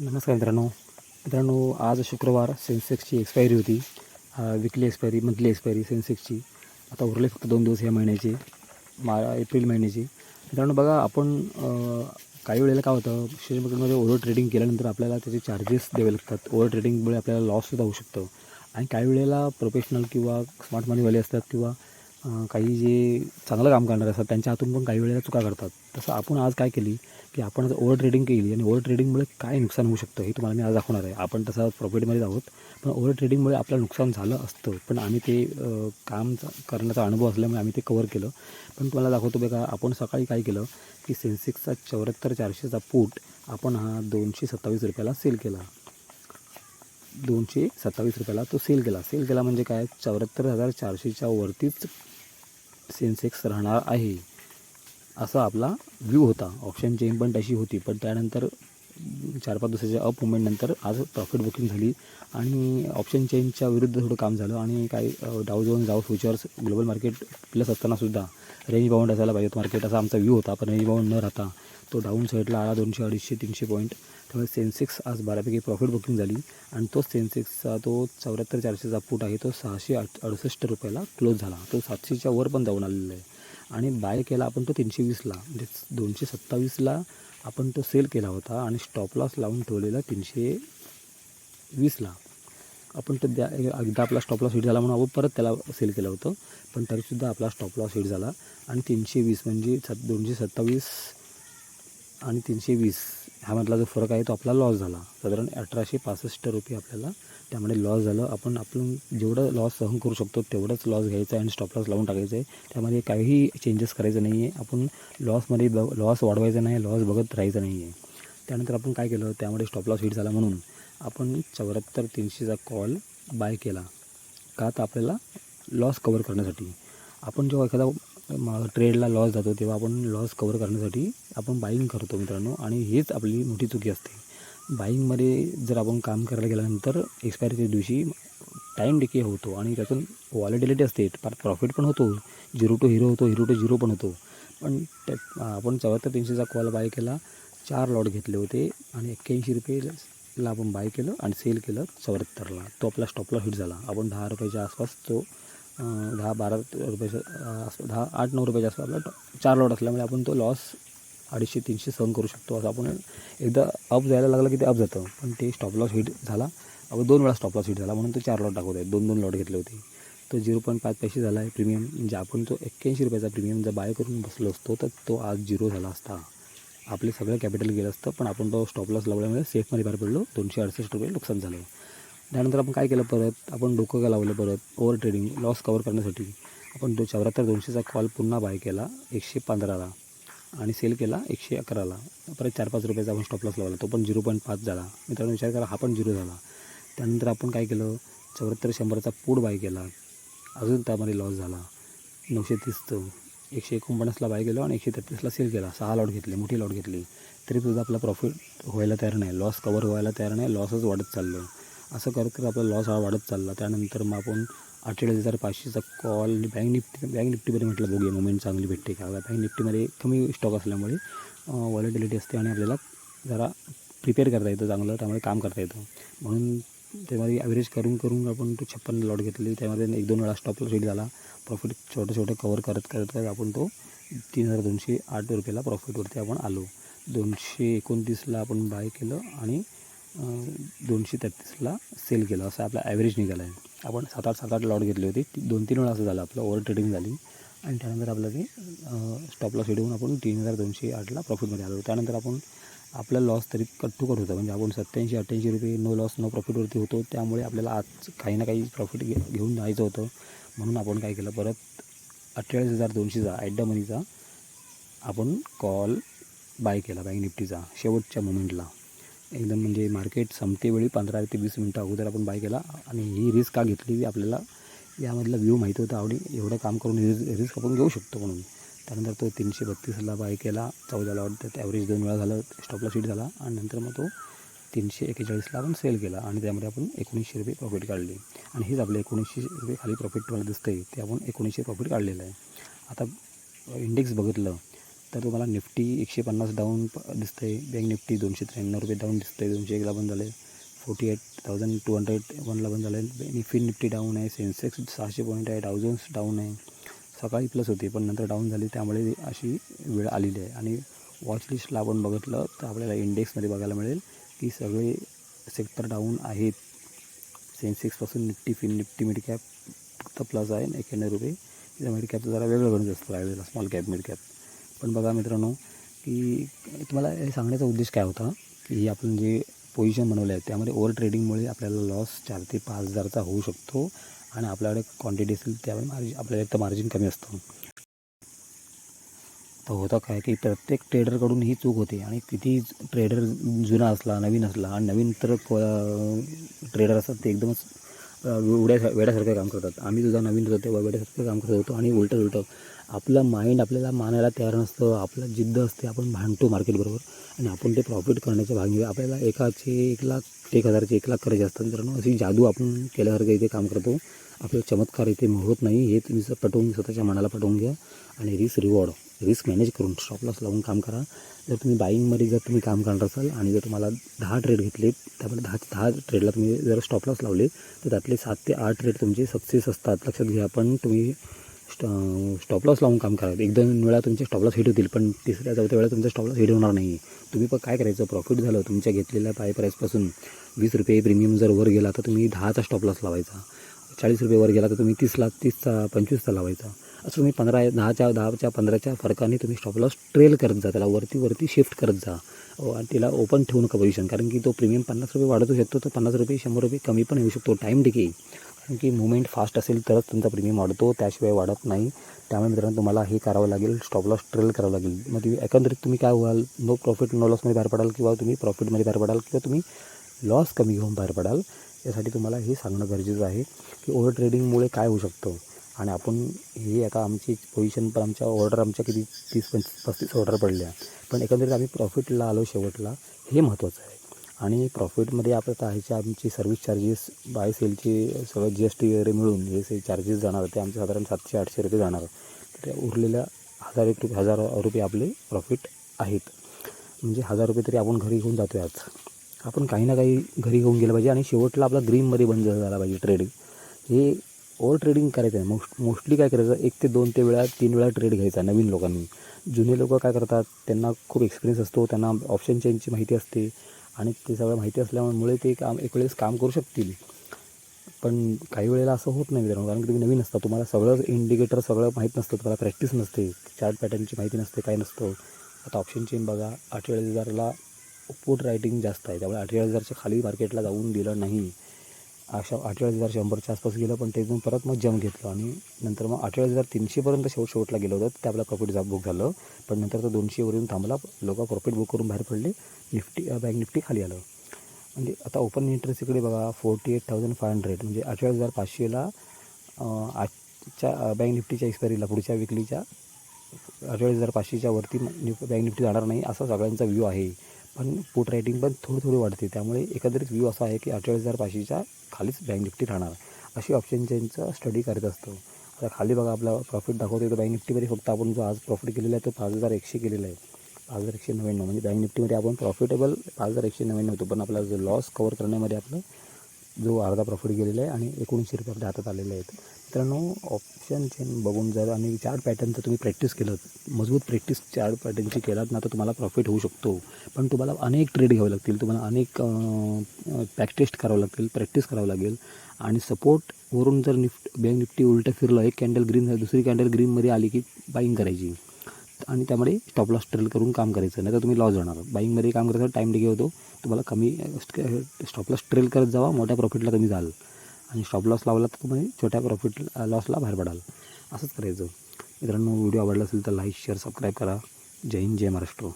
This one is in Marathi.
नमस्कार मित्रांनो. मित्रांनो आज शुक्रवार सेन्सेक्सची एक्सपायरी होती. विकली एक्सपायरी मंथली एक्सपायरी सेन्सेक्सची. आता उरले फक्त दोन दिवस या महिन्याचे मा एप्रिल महिन्याची. मित्रांनो बघा आपण काही वेळेला काय होतं शेअर मार्केटमध्ये ओव्हर ट्रेडिंग केल्यानंतर आपल्याला त्याचे चार्जेस द्यावे लागतात. ओव्हर ट्रेडिंगमुळे आपल्याला लॉससुद्धा होऊ शकतं. आणि काही वेळेला प्रोफेशनल किंवा स्मार्ट मनीवाले असतात किंवा काही जे चांगलं काम करणारे असतात त्यांच्या हातून पण काही वेळेला चुका करतात तसं आपण आज काय केली की आपण आज ओव्हर ट्रेडिंग केली आणि ओव्हर ट्रेडिंगमुळे काय नुकसान होऊ शकतं हे तुम्हाला मी आज दाखवणार आहे. आपण तसं प्रॉफिटमध्येच आहोत पण ओव्हर ट्रेडिंगमुळे आपलं नुकसान झालं असतं. पण आम्ही ते काम करण्याचा अनुभव असल्यामुळे आम्ही ते कवर केलं. पण तुम्हाला दाखवतो बघा आपण सकाळी काय केलं की सेन्सेक्सचा चौऱ्याहत्तर चारशेचा पूट आपण हा दोनशे सत्तावीस रुपयाला सेल केला. दोनशे सत्तावीस रुपयाला तो सेल केला. सेल केला म्हणजे काय? चौऱ्याहत्तर हजार चारशेच्या वरतीच सेन्सेक्स राहणार आहे असा आपला व्ह्यू होता. ऑप्शन चेन पण तशी होती पण त्यानंतर चार पाच दिवसाच्या अप मुवमेंटनंतर आज प्रॉफिट बुकिंग झाली आणि ऑप्शन चेनच्या विरुद्ध थोडं काम झालं आणि काही डाव जाऊन जाव फ्युचर्स ग्लोबल मार्केट प्लस असतानासुद्धा रेंज बाउंड असायला पाहिजे मार्केट असा आमचा व्ह्यू होता पण रेंज बाउंड न राहता तो डाऊन साईडला आला दोनशे अडीचशे तीनशे पॉईंट त्यामुळे सेन्सेक्स आज बऱ्यापैकी प्रॉफिट बुकिंग झाली. आणि तो सेन्सेक्सचा तो चौऱ्याहत्तर चारशेचा फूट आहे तो सहाशे अडुसष्ट रुपयाला क्लोज झाला. तो सातशेच्या वर पण जाऊन आलेला आहे. आणि बाय केला आपण तो तीनशे वीसला म्हणजे दोनशे सत्तावीसला आपण तो सेल केला होता आणि स्टॉप लॉस लावून ठेवलेला तीनशे वीसला आपण तो द्या एकदा आपला स्टॉप लॉस हिट झाला म्हणून आपण परत त्याला सेल केलं होतं. पण तरीसुद्धा आपला स्टॉप लॉस हिट झाला. आणि तीनशे वीस म्हणजे सत दोनशे सत्तावीस आणि तीनशे वीस ह्यामधला जो फरक आहे तो आपला लॉस झाला. साधारण अठराशे पासष्ट रुपये आपल्याला त्यामध्ये लॉस झालं. आपण आपण जेवढं लॉस सहन करू शकतो तेवढंच लॉस घ्यायचं आहे आणि स्टॉप लॉस लावून टाकायचं आहे. त्यामध्ये काहीही चेंजेस करायचं नाही आहे. आपण लॉसमध्ये ब लॉस वाढवायचा नाही लॉस बघत राहायचं नाही आहे. त्यानंतर आपण काय केलं? त्यामध्ये स्टॉप लॉस हिट झाला म्हणून आपण चौऱ्याहत्तर तीनशेचा कॉल बाय केला. का? तर आपल्याला लॉस कवर करण्यासाठी. आपण जेव्हा एखादा ट्रेडला लॉस जातो तेव्हा आपण लॉस कवर करण्यासाठी आपण बाईंग करतो मित्रांनो. आणि हीच आपली मोठी चुकी असते. बाईंगमध्ये जर आपण काम करायला गेल्यानंतर एक्सपायरीच्या दिवशी टाईम डिके होतो आणि त्यातून वॉलिडिलिटी असते. फार प्रॉफिट पण होतो. झिरो टू हिरो होतो हिरो टू झिरो पण होतो. पण त्या आपण चौऱ्याहत्तर तीनशेचा कॉल बाय केला चार लॉट घेतले होते आणि एक्क्याऐंशी रुपयेला आपण बाय केलं आणि सेल केलं चौऱ्याहत्तरला. तो आपला स्टॉपला हिट झाला. आपण दहा रुपयाच्या आसपास तो दहा बारा रुपयाच्या असं दहा आठ नऊ रुपयाच्या असतो आपला चार लॉट असल्यामुळे आपण तो लॉस अडीचशे तीनशे सहन करू शकतो असं आपण एकदा अप जायला लागलं की ते अप जातं. पण ते स्टॉप लॉस हिट झाला. आपण दोन वेळा स्टॉप लॉस हिट झाला म्हणून तो चार लॉट दाखवत आहे दोन दोन लॉट घेतले होते. तो झिरो पॉईंट पाच पैसे झाला आहे प्रीमियम म्हणजे आपण तो एक्क्याऐंशी रुपयाचा प्रीमियम जर बाय करून बसलो असतो तर तो आज झिरो झाला असता. आपले सगळं कॅपिटल गेलं असतं पण आपण तो स्टॉप लॉस लावल्यामुळे सेफमध्ये बाहेर पडलो. दोनशे अडसष्ट रुपये नुकसान झालं. त्यानंतर आपण काय केलं परत? आपण डोकं का लावलं परत ओव्हर ट्रेडिंग लॉस कवर करण्यासाठी. आपण तो चौऱ्याहत्तर दोनशेचा कॉल पुन्हा बाय केला एकशे पंधराला. आणि सेल केला एकशे अकराला. परत चार पाच रुपयाचा आपण स्टॉप लॉस लावला. तो पण झिरो पॉईंट पाच झाला. मित्रांनो विचार करा हा पण झिरो झाला. त्यानंतर आपण काय केलं? चौऱ्याहत्तर शंभरचा पूड बाय केला. अजून त्यामध्ये लॉस झाला. नऊशे तीसचं एकशे एकोणपन्नासला बाय केलं आणि एकशे तेहतीसला सेल केला. सहा लॉट घेतले मोठी लॉट घेतली. तरीसुद्धा आपला प्रॉफिट व्हायला तयार नाही. लॉस कवर व्हायला तयार नाही. लॉसच वाढत चाललं. असं करत करत आपला लॉस हा वाढत चालला. त्यानंतर मग आपण अठ्ठेचाळीस हजार पाचशेचा कॉल बँक निफ्टी बँक निफ्टीमध्ये म्हटलं बघूया मुवमेंट चांगली भेटते का? बँक निफ्टीमध्ये कमी स्टॉक असल्यामुळे वॉलेटिलिटी असते आणि आपल्याला जरा प्रिपेअर करता येतं चांगलं त्यामुळे काम करता येतं. म्हणून त्यामध्ये ॲव्हरेज करून करून आपण तो छप्पन लॉट घेतली. त्यामध्ये एक दोन वेळा स्टॉप लॉस झाला. प्रॉफिट छोटे छोटे कवर करत करत करत आपण तो तीन हजार दोनशे आठ रुपयाला प्रॉफिटवरती आपण आलो. दोनशे एकोणतीसला आपण बाय केलं आणि दोनशे तेहतीसला सेल केलं. असं आपला ॲव्हरेज निघाला आहे. आपण सात आठ सात आठ लॉट घेतले होते. दोन तीन वेळा असं झालं. आपलं ओव्हर ट्रेडिंग झाली. आणि त्यानंतर आपलं ते स्टॉपला लॉस आपण तीन हजार दोनशे आठला प्रॉफिटमध्ये आलो. त्यानंतर आपण आपला लॉस तरी कट टू कट होता. म्हणजे आपण सत्याऐंशी अठ्ठ्याऐंशी रुपये नो लॉस नो प्रॉफिटवरती होतो. त्यामुळे आपल्याला आज काही ना काही प्रॉफिट घे घेऊन जायचं होतं. म्हणून आपण काय केलं? परत अठ्ठेचाळीस हजार दोनशेचा ॲट द मनीचा आपण कॉल बाय केला. बँक निफ्टीचा शेवटच्या मोमेंटला एकदम म्हणजे मार्केट संपतेवेळी पंधरा ते वीस मिनटं अगोदर आपण बाय केला आणि ही रिस्क का घेतली आपल्याला यामधला व्ह्यू माहिती होता आवडी. एवढं काम करून रिस्क आपण घेऊ शकतो म्हणून. त्यानंतर तो तीनशे बत्तीसला बाय केला चौदाला वाटतं ॲव्हरेज दोन वेळा झालं स्टॉपला सीट झाला आणि नंतर मग तो तीनशे एक्केचाळीसला आपण सेल केला आणि त्यामध्ये आपण एकोणीसशे रुपये प्रॉफिट काढले. आणि हेच आपलं एकोणीसशे रुपये खाली प्रॉफिट तुम्हाला दिसतं आहे ते आपण एकोणीसशे प्रॉफिट काढलेलं आहे. आता इंडेक्स बघितलं तर तुम्हाला निफ्टी एकशे पन्नास डाऊन दिसतं आहे बँक निफ्टी दोनशे त्र्याण्णव रुपये डाऊन दिसतं आहे दोनशे एकला बंद झालं आहे forty eight thousand two hundred वनला बंद झालं आहे निफ्टी निफ्टी डाऊन आहे. सेन्सेक्स सहाशे पॉईंट आहे डाऊजन्स डाऊन आहे. सकाळी प्लस होती पण नंतर डाऊन झाली. त्यामुळे अशी वेळ आलेली आहे. आणि वॉचलिस्टला आपण बघितलं तर आपल्याला इंडेक्समध्ये बघायला मिळेल की सगळे सेक्टर डाऊन आहेत. सेन्सेक्सपासून Nifty fin Nifty mid cap फक्त प्लस आहे. एक्याण्णव रुपये. मिड कॅपचं जरा वेगळं गणित असतं प्रायव्हेटला स्मॉल कॅप मिड कॅप पण बघा मित्रांनो की तुम्हाला हे सांगण्याचा उद्देश काय होता की ही आपण जे पोझिशन बनवले आहे त्यामध्ये ओव्हर ट्रेडिंगमुळे आपल्याला लॉस चार ते पाच हजारचा होऊ शकतो आणि आपल्याकडे क्वांटिटी असेल त्यामुळे मार्जिन आपल्याला एक तर मार्जिन कमी असतं. तर होतं काय की प्रत्येक ट्रेडरकडून ही चूक होते आणि किती ट्रेडर जुना असला नवीन असला आणि नवीन तर ट्रेडर असतात ते एकदमच वेड्या वेड्यासारखं काम करतात. आम्ही सुद्धा नवीन होतो तेव्हा वेड्यासारखं काम करत होतो आणि उलटं उलटं आपलं माइंड आपल्याला मानायला तयार नसतं आपलं जिद्द असते आपण भांडतो मार्केटबरोबर आणि आपण ते प्रॉफिट करण्याच्या भागी आपल्याला एकाचे एक लाख एक हजारचे एक लाख करायचे असतात. मित्रांनो अशी जादू आपण केल्यासारखं इथे काम करतो. आपलं चमत्कार इथे होत नाही. हे तुम्ही पटवून स्वतःच्या मनाला पटवून घ्या आणि रिस्क रिवॉर्ड रिस्क मॅनेज करून स्टॉप लॉस लावून काम करा. जर तुम्ही बाईंगमध्ये जर तुम्ही काम करणार असाल आणि जर तुम्हाला दहा ट्रेड घेतले त्यामध्ये दहा दहा ट्रेडला तुम्ही जर स्टॉप लॉस लावले तर त्यातले सात ते आठ ट्रेड तुमचे सक्सेस असतात. लक्षात घ्या पण तुम्ही स्टॉपलॉस लावून काम करा एक दोन वेळा तुमचे स्टॉपलॉस हिट होतील पण तिसऱ्या चौथ्या वेळा तुमचा स्टॉपलॉस हिट होणार नाही. तुम्ही पण काय करायचं? प्रॉफिट झालं तुमच्या घेतलेल्या पाय प्राईसपासून वीस रुपये प्रीमियम जर वर गेला तर तुम्ही दहाचा स्टॉपलॉस लावायचा. चाळीस रुपये वर गेला तर तुम्ही तीसला तीसचा पंचवीसचा लावायचा. असं तुम्ही पंधरा दहाच्या दहाच्या पंधराच्या फरकाने तुम्ही स्टॉप लॉस ट्रेल करत जा. त्याला वरती वरती शिफ्ट करत जा. आणि तिला ओपन ठेवू नका पोझिशन कारण की तो प्रीमियम पन्नास रुपये वाढतू शकतो तर पन्नास रुपये शंभर रुपये कमी पण येऊ शकतो. टाईम टिके कारण की मुवमेंट फास्ट असेल तरच तुमचा प्रीमियम वाढतो. त्याशिवाय वाढत नाही. त्यामुळे मित्रांनो तुम्हाला हे करावं लागेल. स्टॉप लॉस ट्रेल करावं लागेल. मग तुम्ही एकंदरीत तुम्ही काय व्हाल? नो प्रॉफिट नो लॉसमध्ये बाहेर पडाल किंवा तुम्ही प्रॉफिटमध्ये बाहेर पडाल किंवा तुम्ही लॉस कमी घेऊन बाहेर पडाल? यासाठी तुम्हाला हे सांगणं गरजेचं आहे की ओव्हर ट्रेडिंगमुळे काय होऊ शकतं? आणि आपण हे एका आमची पोझिशन पण आमच्या ऑर्डर आमच्या किती तीस पंचवीस पस्तीस ऑर्डर पडल्या. पण एकंदरीत आम्ही प्रॉफिटला आलो शेवटला हे महत्त्वाचं आहे. आणि प्रॉफिटमध्ये आपण आहेच्या ह्याचे आमची सर्व्हिस चार्जेस बाय सेलचे सगळं जी एस टी वगैरे मिळून हे से चार्जेस जाणार ते आमचे साधारण सातशे आठशे रुपये जाणार तर त्या उरलेल्या हजार एक रुपये हजार रुपये आपले प्रॉफिट आहेत. म्हणजे हजार रुपये तरी आपण घरी घेऊन जातो आज. आपण काही ना काही घरी घेऊन गेलं पाहिजे आणि शेवटला आपला ग्रीनमध्ये बंद झाला पाहिजे ट्रेडिंग हे ओव्हर ट्रेडिंग करायचं आहे. मोस्ट मोस्टली काय करायचं एक ते दोन ते वेळा तीन वेळा ट्रेड घ्यायचा नवीन लोकांनी. जुने लोक काय करतात त्यांना खूप एक्सपिरियन्स असतो त्यांना ऑप्शन चेंजची माहिती असते आणि ते सगळं माहिती असल्यामुळे ते काम एक वेळेस काम करू शकतील. पण काही वेळेला असं होत नाही मित्रांनो कारण की तुम्ही नवीन असता तुम्हाला सगळं इंडिकेटर सगळं माहीत नसतं तुम्हाला प्रॅक्टिस नसते चार्ट पॅटर्नची माहिती नसते काय नसतं. आता ऑप्शन चेन बघा अठ्ठेचाळीस हजारला पुट रायटिंग जास्त आहे त्यामुळे अठ्ठेचाळीस हजारच्या खाली मार्केटला जाऊन दिलं नाही. अशा अठ्ठेचाळीस हजार शंभरच्या आसपास गेलं पण ते इथून परत मग जम घेतलं आणि नंतर मग अठ्ठेचाळीस हजार तीनशेपर्यंत शेवट शेवटला गेलं होतं. ते आपला प्रॉफिट जा बुक झालं. पण नंतर तो दोनशेवरून थांबला. लोक प्रॉफिट बुक करून बाहेर पडले. निफ्टी बँक निफ्टी खाली आलं. म्हणजे आता ओपन इंटरेस्ट इकडे बघा forty eight thousand five hundred म्हणजे अठ्ठेचाळीस हजार पाचशेला आजच्या बँक निफ्टीच्या एक्सपायरीला पुढच्या विकलीच्या अठ्ठेचाळीस हजार पाचशेच्या वरती निफ बँक निफ्टी जाणार नाही असा सगळ्यांचा व्ह्यू आहे. पण पुट रायटिंग पण थोडी थोडी वाढते. त्यामुळे एकंदरीत व्ह्यू असा आहे की अठ्ठेचाळीस हजार पाचशेच्या खालीच बँक निफ्टी राहणार अशी ऑप्शन चेनचं स्टडी करत असतो. आता खाली बघा आपला प्रॉफिट दाखवतो तर बँक निफ्टीमध्ये फक्त आपण जो आज प्रॉफिट केलेला आहे तो पाच हजार एकशे केलेला आहे. पाच हजार एकशे नव्याण्णव म्हणजे बँक निफ्टीमध्ये आपण प्रॉफिटेबल पाच हजार एकशे नव्याण्णव होतो. पण आपला जो लॉस कवर करण्यामध्ये आपलं जो अर्धा प्रॉफिट गेलेला आहे आणि एकोणीसशे रुपये आपल्या हातात आलेले आहेत. मित्रांनो ऑप्शन चेन बघून जर आणि चार्ट पॅटर्नचं तुम्ही प्रॅक्टिस केलं. मजबूत प्रॅक्टिस चार्ट पॅटर्नची केलात ना तर तुम्हाला प्रॉफिट होऊ शकतो. पण तुम्हाला अनेक ट्रेड घ्यावे लागतील. तुम्हाला अनेक पॅक टेस्ट करावं लागतील प्रॅक्टिस करावं लागेल. आणि सपोर्टवरून जर निफ्ट बँक निफ्टी उलटं फिरलं एक कॅन्डल ग्रीन दुसरी कॅन्डल ग्रीनमध्ये आली की बाईंग करायची. आणि त्यामध्ये स्टॉप लॉस ट्रेल करून काम करायचं. नाही तर तुम्ही लॉस जाणार. बाईंगमध्ये काम करायचं टाईम डिगे होतो तुम्हाला कमी स्टॉप लॉस ट्रेल करत जावा मोठ्या प्रॉफिटला तुम्ही जाल. आणि स्टॉप लॉस लावला तर तुम्ही छोट्या प्रॉफिट लॉसला बाहेर पडाल. असंच करायचं. मित्रांनो व्हिडिओ आवडला असेल तर लाईक शेअर सबस्क्राईब करा. जय हिंद जय महाराष्ट्र.